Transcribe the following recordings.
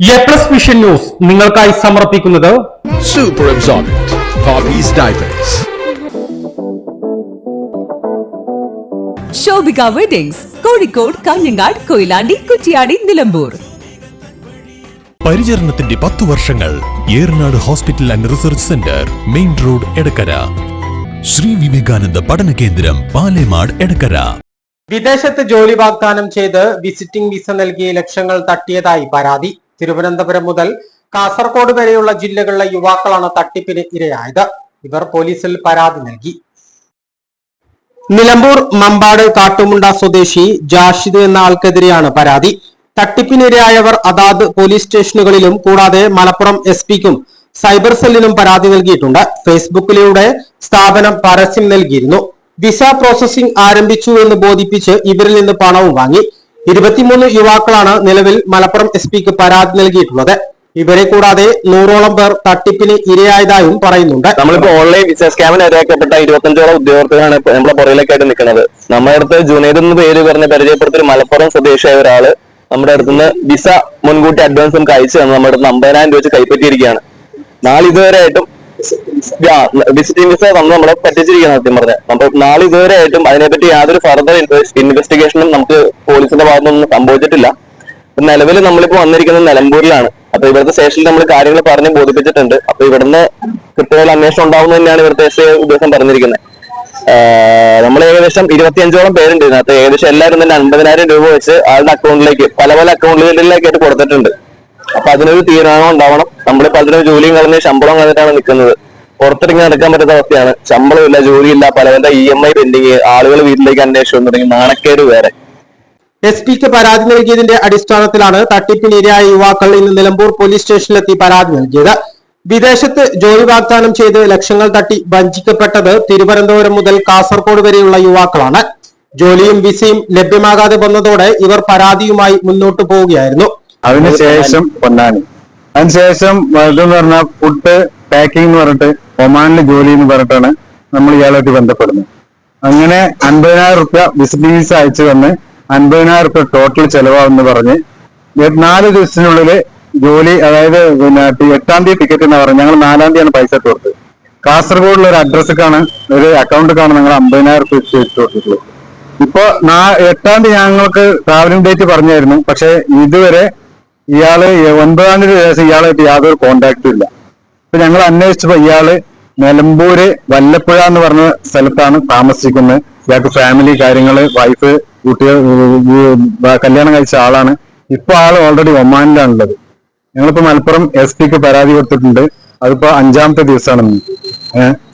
A plus vision news നിങ്ങൾക്കായി സമർപ്പിക്കുന്നത് super Absorbent. Poppy's Shobhika weddings Kozhikode Kanhangad Koyilandy Kuttiady Nilambur. പരിചരണത്തിന്റെ പത്തു വർഷങ്ങൾ Eranad hospital and research centre main road Edakkara. Sri Vivekananda പഠന കേന്ദ്രം പാലേമാട് എടക്കര. വിദേശത്ത് ജോലി വാഗ്ദാനം ചെയ്ത് വിസിറ്റിംഗ് വിസ നൽകി ലക്ഷങ്ങൾ തട്ടിയതായി പരാതി. തിരുവനന്തപുരം മുതൽ കാസർഗോഡ് വരെയുള്ള ജില്ലകളിലെ യുവാക്കളാണ് തട്ടിപ്പിന് ഇരയായത്. ഇവർ പോലീസിൽ പരാതി നൽകി. നിലമ്പൂർ മമ്പാട് കാട്ടുമുണ്ട സ്വദേശി ജാഷിദ് എന്ന ആൾക്കെതിരെയാണ് പരാതി. തട്ടിപ്പിനിരയായവർ അതാത് പോലീസ് സ്റ്റേഷനുകളിലും കൂടാതെ മലപ്പുറം എസ് പിക്കും സൈബർ സെല്ലിനും പരാതി നൽകിയിട്ടുണ്ട്. ഫേസ്ബുക്കിലൂടെ സ്ഥാപനം പരസ്യം നൽകിയിരുന്നു. വിസ പ്രോസസിംഗ് ആരംഭിച്ചു എന്ന് ബോധിപ്പിച്ച് ഇവരിൽ നിന്ന് പണവും വാങ്ങി. ഇരുപത്തിമൂന്ന് യുവാക്കളാണ് നിലവിൽ മലപ്പുറം എസ് പിക്ക് പരാതി നൽകിയിട്ടുള്ളത്. ഇവരെ കൂടാതെ നൂറോളം പേർ തട്ടിപ്പിന് ഇരയായതായും പറയുന്നുണ്ട്. നമ്മളിപ്പോ ഓൺലൈൻ വിസ സ്കാമിന് ഇരയാക്കപ്പെട്ട ഇരുപത്തഞ്ചോളം ഉദ്യോഗസ്ഥരാണ് നമ്മളെ പുറകിലേക്കായിട്ട് നിൽക്കുന്നത്. നമ്മുടെ അടുത്ത് ജുനൈദ് എന്ന് പേര് പറഞ്ഞ് പരിചയപ്പെടുത്തി മലപ്പുറം സ്വദേശിയായ ഒരാൾ നമ്മുടെ അടുത്തുനിന്ന് വിസ മുൻകൂട്ടി അഡ്വാൻസ് നമുക്ക് അയച്ചു തന്നു നമ്മുടെ അടുത്ത് അമ്പതിനായിരം രൂപ വെച്ച് കൈപ്പറ്റിയിരിക്കുകയാണ്. നാളെ ഇതുവരെ വിസ തന്ന് നമ്മളെ പറ്റിച്ചിരിക്കുന്ന സത്യം പറഞ്ഞത് അപ്പൊ നാളെ ഇതുവരെ ആയിട്ടും അതിനെപ്പറ്റി യാതൊരു ഫർദർ ഇൻവെസ്റ്റിഗേഷനും നമുക്ക് പോലീസിന്റെ ഭാഗത്തുനിന്നും സംഭവിച്ചിട്ടില്ല. നിലവിൽ നമ്മളിപ്പോ വന്നിരിക്കുന്നത് നിലമ്പൂരിലാണ്. അപ്പൊ ഇവിടുത്തെ സ്റ്റേഷനിൽ നമ്മൾ കാര്യങ്ങൾ പറഞ്ഞ് ബോധിപ്പിച്ചിട്ടുണ്ട്. അപ്പൊ ഇവിടുന്ന് കൃത്യമായ അന്വേഷണം ഉണ്ടാവും തന്നെയാണ് ഇവിടുത്തെ എസ് ഉദ്യോഗസ്ഥൻ പറഞ്ഞിരിക്കുന്നത്. നമ്മൾ ഏകദേശം ഇരുപത്തിയഞ്ചോളം പേരുണ്ട് ഇതിനകത്ത്. ഏകദേശം എല്ലാവരും തന്നെ അൻപതിനായിരം രൂപ വെച്ച് ആളുടെ അക്കൗണ്ടിലേക്ക് പല പല അക്കൗണ്ടുകളിലേക്കായിട്ട് കൊടുത്തിട്ടുണ്ട്. അപ്പൊ അതിനൊരു തീരുമാനം ഉണ്ടാവണം. നമ്മൾ പലരും ജോലിയും കളഞ്ഞ് ശമ്പളം കളഞ്ഞിട്ടാണ് നിൽക്കുന്നത് പുറത്തിറങ്ങി നടക്കാൻ പറ്റാത്ത അവസ്ഥയാണ്. ശമ്പളമില്ല ജോലിയില്ല പലവരുടെ പല ഇ എം ഐ പെൻഡിങ് ആളുകൾ വീട്ടിലേക്ക് അന്വേഷണം തുടങ്ങി. നാണക്കേട് വേറെ. എസ് പിക്ക് പരാതി നൽകിയതിന്റെ അടിസ്ഥാനത്തിലാണ് തട്ടിപ്പിനിരയായ യുവാക്കൾ ഇന്ന് നിലമ്പൂർ പോലീസ് സ്റ്റേഷനിലെത്തി പരാതി നൽകിയത്. വിദേശത്ത് ജോലി വാഗ്ദാനം ചെയ്ത് ലക്ഷങ്ങൾ തട്ടി വഞ്ചിക്കപ്പെട്ടത് തിരുവനന്തപുരം മുതൽ കാസർഗോഡ് വരെയുള്ള യുവാക്കളാണ്. ജോലിയും വിസയും ലഭ്യമാകാതെ വന്നതോടെ ഇവർ പരാതിയുമായി മുന്നോട്ടു പോവുകയായിരുന്നു. അതിനുശേഷം പൊന്നാനി. അതിനുശേഷം ഇതെന്ന് പറഞ്ഞാൽ ഫുഡ് പാക്കിംഗ് എന്ന് പറഞ്ഞിട്ട് ഒമാനിലെ ജോലി എന്ന് പറഞ്ഞിട്ടാണ് നമ്മൾ ഇയാളായിട്ട് ബന്ധപ്പെടുന്നത്. അങ്ങനെ അൻപതിനായിരം റുപ്യ വിസിറ്റിംഗ് വിസ അയച്ചു തന്ന് അൻപതിനായിരം റുപ്യ ടോട്ടൽ ചെലവാണെന്ന് പറഞ്ഞ് നാല് ദിവസത്തിനുള്ളിൽ ജോലി അതായത് പിന്നെ എട്ടാം തീയതി ടിക്കറ്റ് എന്ന് പറഞ്ഞു ഞങ്ങൾ നാലാം തീയതിയാണ് പൈസ ഇട്ട് കൊടുത്തത്. കാസർഗോഡുള്ള ഒരു അഡ്രസ്സാണ് ഒരു അക്കൗണ്ടിലേക്കാണ് ഞങ്ങൾ അമ്പതിനായിരം റുപ്യ ഇട്ട് കൊടുത്തിട്ടുള്ളത്. ഇപ്പൊ എട്ടാം തീയതി ഞങ്ങൾക്ക് ട്രാവലിംഗ് ഡേറ്റ് പറഞ്ഞായിരുന്നു. പക്ഷെ ഇതുവരെ ഇയാൾ ഒൻപതാം തീയതി ശേഷം ഇയാളായിട്ട് യാതൊരു കോണ്ടാക്റ്റും ഇല്ല. അപ്പൊ ഞങ്ങൾ അന്വേഷിച്ചപ്പോ ഇയാൾ നിലമ്പൂര് വല്ലപ്പുഴ എന്ന് പറഞ്ഞ സ്ഥലത്താണ് താമസിക്കുന്നത്. ഇയാൾക്ക് ഫാമിലി കാര്യങ്ങൾ വൈഫ് കുട്ടികൾ കല്യാണം കഴിച്ച ആളാണ്. ഇപ്പൊ ആൾ ഓൾറെഡി ഒമാനിലാണുള്ളത്. ഞങ്ങളിപ്പോ മലപ്പുറം എസ് പിക്ക് പരാതി കൊടുത്തിട്ടുണ്ട്. അതിപ്പോ അഞ്ചാമത്തെ ദിവസമാണെന്ന്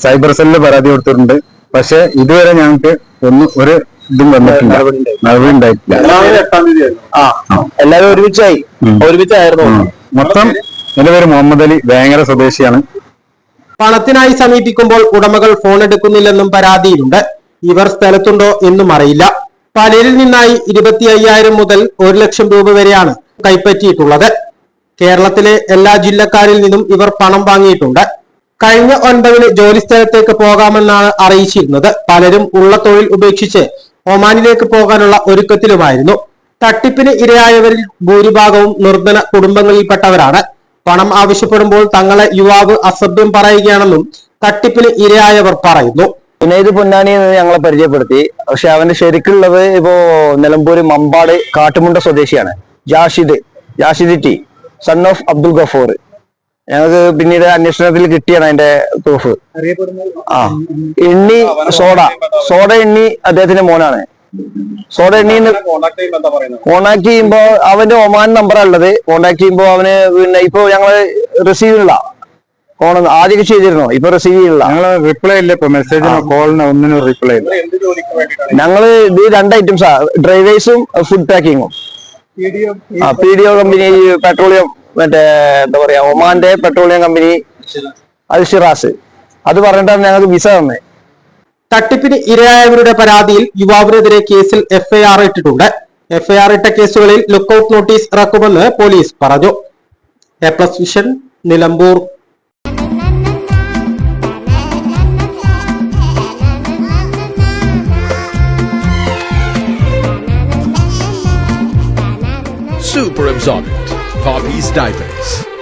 സൈബർ സെല്ലിൽ പരാതി കൊടുത്തിട്ടുണ്ട്. പക്ഷെ ഇതുവരെ ഞങ്ങൾക്ക് ഒന്നും ഒരു ഇതും വന്നിട്ടില്ല. നടപടി ഉണ്ടായിട്ടില്ല ആ. എല്ലാവരും ഒരുമിച്ചായി. ഒരുമിച്ചായിരുന്നു. മൊത്തം എന്റെ പേര് മുഹമ്മദ് അലി വേങ്ങര സ്വദേശിയാണ്. പണത്തിനായി സമീപിക്കുമ്പോൾ ഉടമകൾ ഫോൺ എടുക്കുന്നില്ലെന്നും പരാതിയിലുണ്ട്. ഇവർ സ്ഥലത്തുണ്ടോ എന്നും അറിയില്ല. പലരിൽ നിന്നായി ഇരുപത്തി അയ്യായിരം മുതൽ ഒരു ലക്ഷം രൂപ വരെയാണ് കൈപ്പറ്റിയിട്ടുള്ളത്. കേരളത്തിലെ എല്ലാ ജില്ലക്കാരിൽ നിന്നും ഇവർ പണം വാങ്ങിയിട്ടുണ്ട്. കഴിഞ്ഞ ഒൻപതിന് ജോലി സ്ഥലത്തേക്ക് പോകാമെന്നാണ് അറിയിച്ചിരുന്നത്. പലരും ഉള്ള തൊഴിൽ ഉപേക്ഷിച്ച് ഒമാനിലേക്ക് പോകാനുള്ള ഒരുക്കത്തിലുമായിരുന്നു. തട്ടിപ്പിന് ഇരയായവരിൽ ഭൂരിഭാഗവും നിർധന കുടുംബങ്ങളിൽപ്പെട്ടവരാണ്. പണം ആവശ്യപ്പെടുമ്പോൾ തങ്ങളെ യുവാവ് അസഭ്യം പറയുകയാണെന്നും തട്ടിപ്പിന് ഇരയായവർ പറയുന്നു. ജുനൈദ് പൊന്നാനി എന്ന് ഞങ്ങളെ പരിചയപ്പെടുത്തി. പക്ഷെ അവന്റെ ശരിക്കുള്ളത് ഇപ്പോ നിലമ്പൂര് മമ്പാട് കാട്ടുമുണ്ട സ്വദേശിയാണ്. Jashid Jashid T son of Abdul Gafoor. ഞങ്ങൾക്ക് പിന്നീട് അന്വേഷണത്തിൽ കിട്ടിയാണ് അതിന്റെ പ്രൂഫ് ആ. എണ്ണി സോഡ. സോഡ എണ്ണി അദ്ദേഹത്തിന്റെ മോനാണ്. സോഡ എണ്ണി കോണ്ടാക്ട് ചെയ്യുമ്പോ അവന്റെ ഒമാൻ നമ്പർ ഉള്ളത്. കോണ്ടാക്ട് ചെയ്യുമ്പോ അവന് പിന്നെ ഇപ്പൊ ഞങ്ങൾ റിസീവ് ചെയ്യുന്നില്ല ഫോൺ ആദ്യമൊക്കെ ചെയ്തിരുന്നോ? ഇപ്പൊ റിസീവ് ചെയ്യുന്നില്ല ഞങ്ങൾ റിപ്ലൈ ഇല്ല ഇപ്പൊ മെസ്സേജിനോ കോളിനോ ഒന്നിനും റിപ്ലൈ ഇല്ല. ഞങ്ങൾ ഇത് രണ്ട് ഐറ്റംസാ ഡ്രൈവേഴ്സും ഫുഡ് പാക്കിങ്ങും ആ P D O company petroleum മറ്റേ എന്താ പറയാ ഒമാന്റെ പെട്രോളിയം കമ്പനി അത് ഷിറാസ് അത് പറഞ്ഞിട്ടാണ് ഞങ്ങൾക്ക് വിസ തന്നെ. തട്ടിപ്പിന് ഇരയായവരുടെ പരാതിയിൽ യുവാവിനെതിരെ കേസിൽ എഫ്ഐആർ ഇട്ടിട്ടുണ്ട്. എഫ്ഐആർ ഇട്ട കേസുകളിൽ ലുക്കൌട്ട് നോട്ടീസ് ഇറക്കുമെന്ന് പോലീസ് പറഞ്ഞു. A plus vision Nilambur. Super Absorbent. Bobby's Diapers.